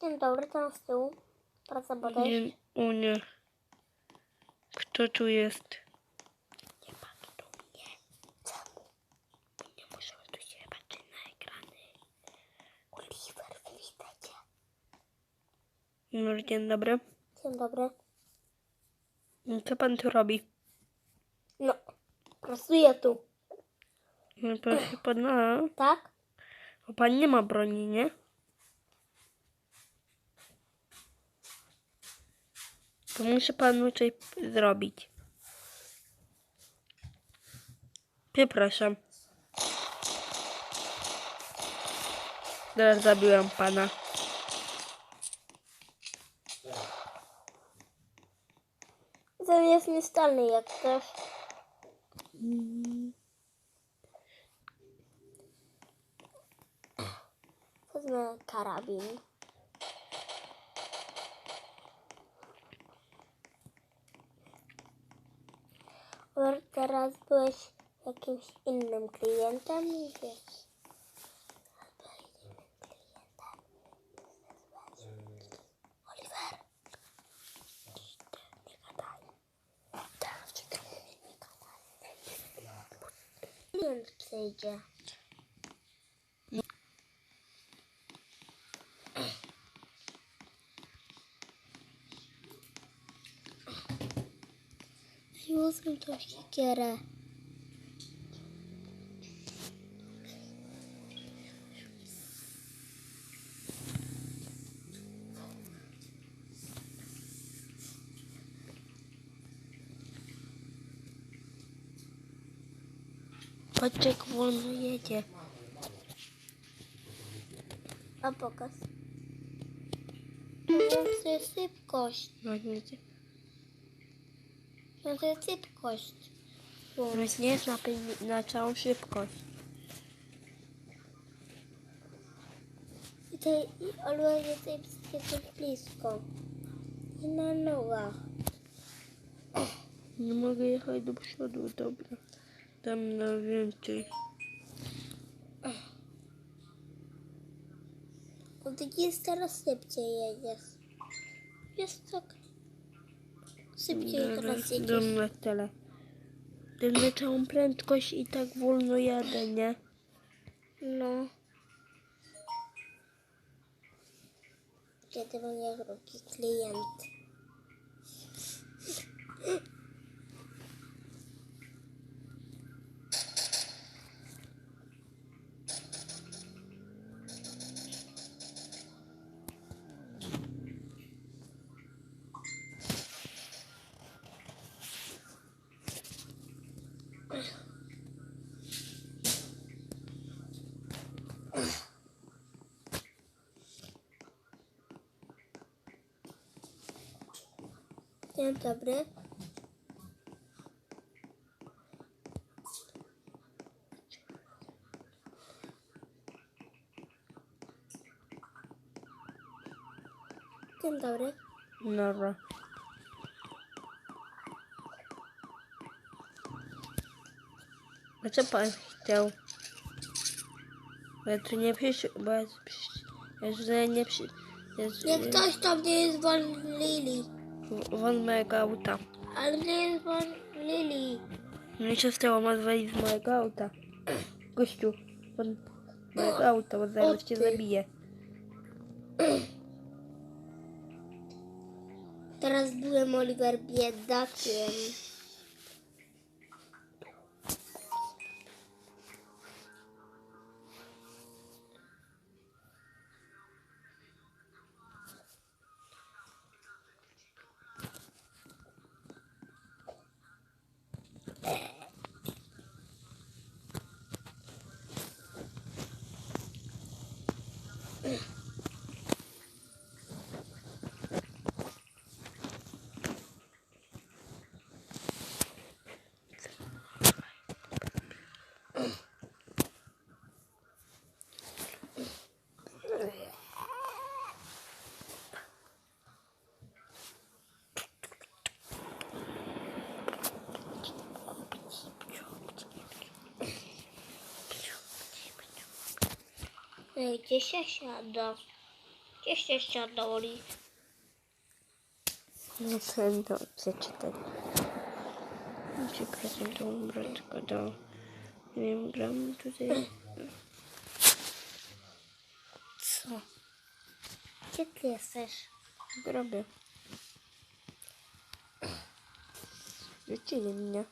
Dzień dobry, tam z tyłu. Praca bodaj. Nie, o nie. Kto tu jest? Nie ma tu mnie. Czemu? Nie muszę tu się patrzeć na ekrany. Oliver, witajcie. No, dzień dobry. Dzień dobry. Co pan tu robi? No, pracuję tu. No, proszę pana. Tak? A pan nie ma broni, nie? To muszę panu coś zrobić. Przepraszam. Teraz zabiłem pana. Ten jest niestalny jak też. Wezmę karabin. Oliver, Teraz byłeś jakimś innym klientem, wiesz. Oliver. Nie gadaj. Teraz czekaj, nie gadaj. Klient przyjdzie. Przyniosłem tą siekierę. Patrz jak wolno jedzie. A pokaż. To jest szybkość. No wiecie. No to jest szybkość. Więc nie jest na, na całą szybkość. I tej jest tej jest blisko. I na nogach. Nie mogę jechać do przodu, dobra. Dam na więcej. Ty jest teraz szybciej jedziesz. Jest tak. Szybciej teraz jedziesz. Na tyle. Na całą prędkość i tak wolno jadę, nie? No. Kiedy będzie drugi klient? Dzień dobry. Dzień dobry. Dobra. A co pan chciał? Bo ja tu nie przyszedł, bo ja, tu przysz- ja tutaj nie przy... Ja, Nie ktoś tam nie jest von mojego auta. Ale nie jest von Lili. Mnie się stało ma zwalić z mojego auta. Gościu, won mojego auta, bo zaraz cię zabije. Teraz byłem Oliver biedakiem. Gdzie się siada? Jeszcze się doli. No ten do przeczytać. Przepraszam, to umbreczko do... Nie wiem, gram tutaj. Co? Gdzie ty jesteś? w grobie. Rzucili mnie.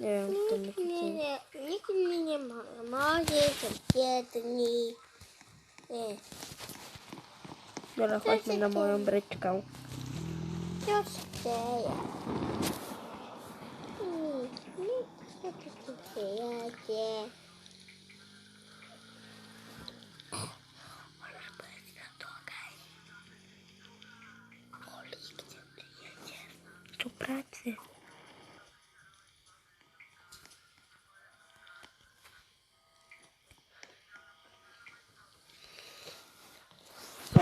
Nie wiem, kto Nikt mnie nie, nikt mnie nie ma. Może są biedni. Nie. Dobra, chodźmy na moją bryczkę. Co się dzieje? Nic, nic, co tu się dzieje?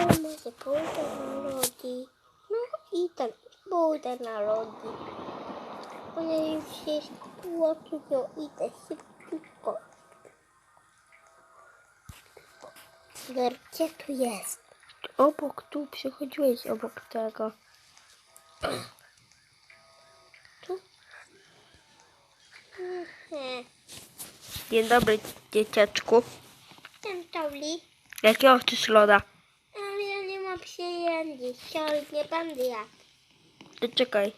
Może pójdę na lodi. No i tak, pójdę na lodi. One już się łotują, idę szybko. Wer, Gdzie tu jest? Obok tu przechodziłeś obok tego. Tu? Mhm. Dzień dobry, dzieciaczku. Ten Tauli. Jakiego chcesz loda? Ale ja nie mam pieniędzy. Sorry, nie będę jadł. To czekaj.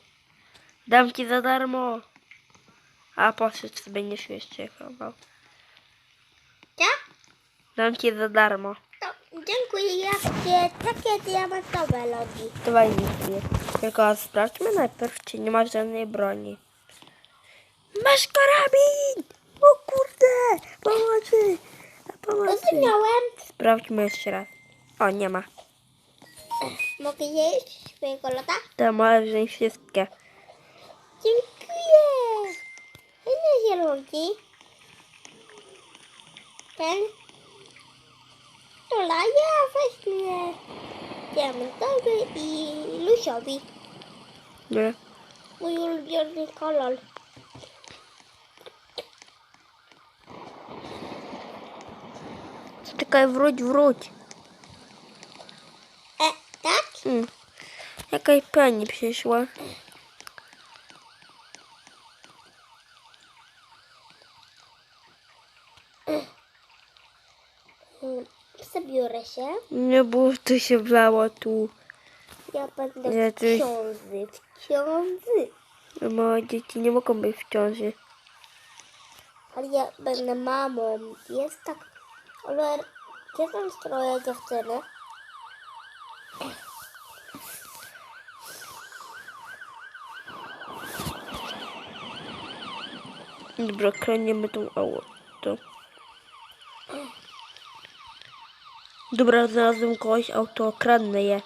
Dam ci za darmo. A poszedł sobie nie jeszcze chował. Co? Dam ci za darmo. To, dziękuję, ja chcę takie diamentowe lody. Dawaj mi chwilę. Tylko sprawdźmy najpierw, czy nie masz żadnej broni. Masz karabin! O kurde! Pomocy! Pomocy! Rozumiałem. Sprawdźmy jeszcze raz. O, nie ma. Mă gândești pe acolo, da? Da, mă ajungi că. Dziękuję! Ile zielonki? Ten? To ja weźmie diamentowy i lusiowi. Nie. Mój ulubiony kolor. Czekaj, wróć, wróć. Jakaś pani przyszła. Mm, Zabiorę się. Nie było to się wlało tu. Ja będę Ja w ciąży. W ciąży. Małe dzieci nie mogą być w ciąży. Ale ja będę mamą. Jest tak. Ale gdzie są stroje dziewczyny? Dobra, kradniemy tą auto. Dobra, znalazłem kogoś auto, kradnę je.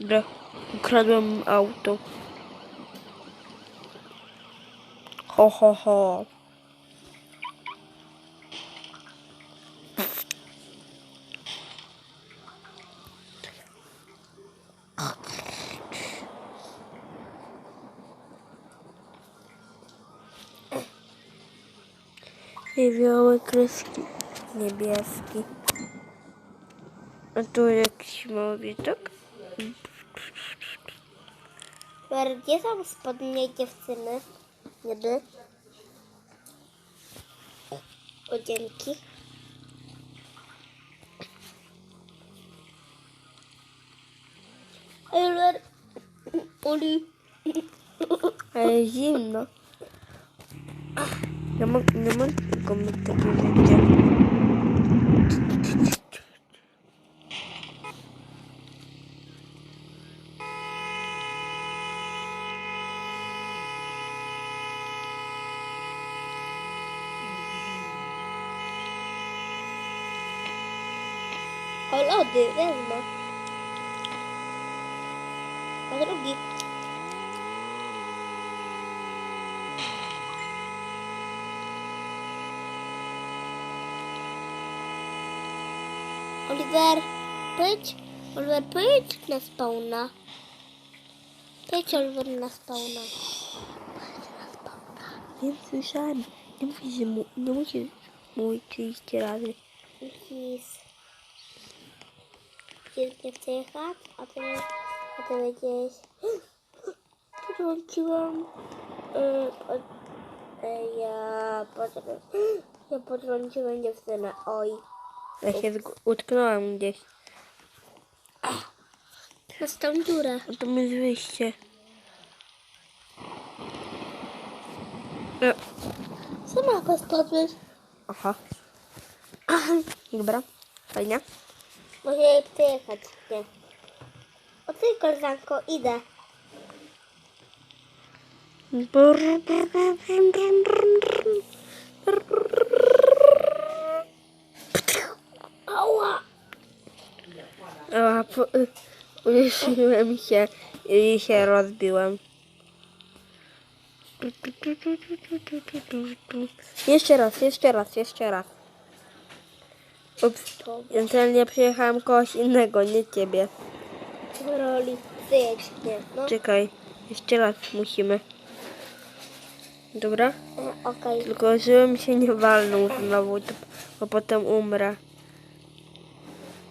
Dobra, ukradłem auto. Ho, ho, ho. Kreski niebieski. A tu jakiś widok. Wer, Gdzie są spodnie dziewczyny? Niby. O, dzięki. Ale zimno. Nie ma, nie ma tylko my takie rzeczy. O, Oliver, pyć. Oliver, pyć na spawna. Pyć, Oliver, na spawna. Nie słyszałem. Nie musisz, mu, nie musisz mówić 30 razy. Jakiś... Pięknie wjechać, a ty, a ty powiedziałeś... Potrąciłam... E, pod, e, ja... Potrą, ja potrąciłem dziewczynę, oj. Ja się utknąłem gdzieś. Masz tą dziurę. A to mi wyjście. No. Sama go spadłeś. Aha. Dobra, fajnie. Może jej przyjechać, nie. O ty, koleżanko, idę. Ała! A, po, uderzyłem się i się rozbiłem. Jeszcze raz, jeszcze raz, jeszcze raz. Ups, centralnie przyjechałem kogoś innego, nie ciebie. No. Czekaj, jeszcze raz musimy. Dobra? E, Okej. Tylko żebym się nie walnął znowu, bo potem umrę.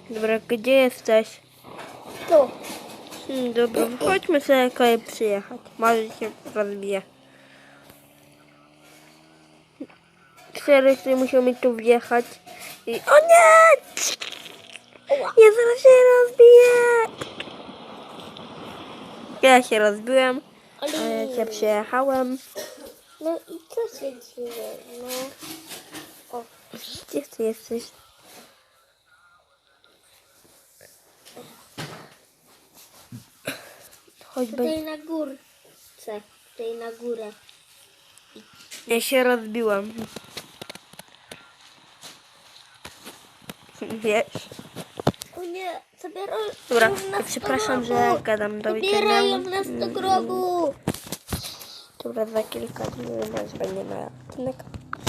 Dobra, gdzie jesteś? Tu. Hmm, dobra, chodźmy sobie kolej przyjechać. Może się rozbije. Cztery, który musiał mi tu wjechać. I... O nie! Ja zaraz się rozbiję! Ja się rozbiłem, ale się przyjechałem. No i co się dzieje? No. O, Gdzie ty jesteś? Będzie. tutaj na górce. Tutaj na górę. Ja się rozbiłem. Wiesz? O nie, zabierają Dobra, nas przepraszam, że gadam do Zabierają weekendu. nas do grobu. Dobra, za kilka dni nas będzie na odcinek.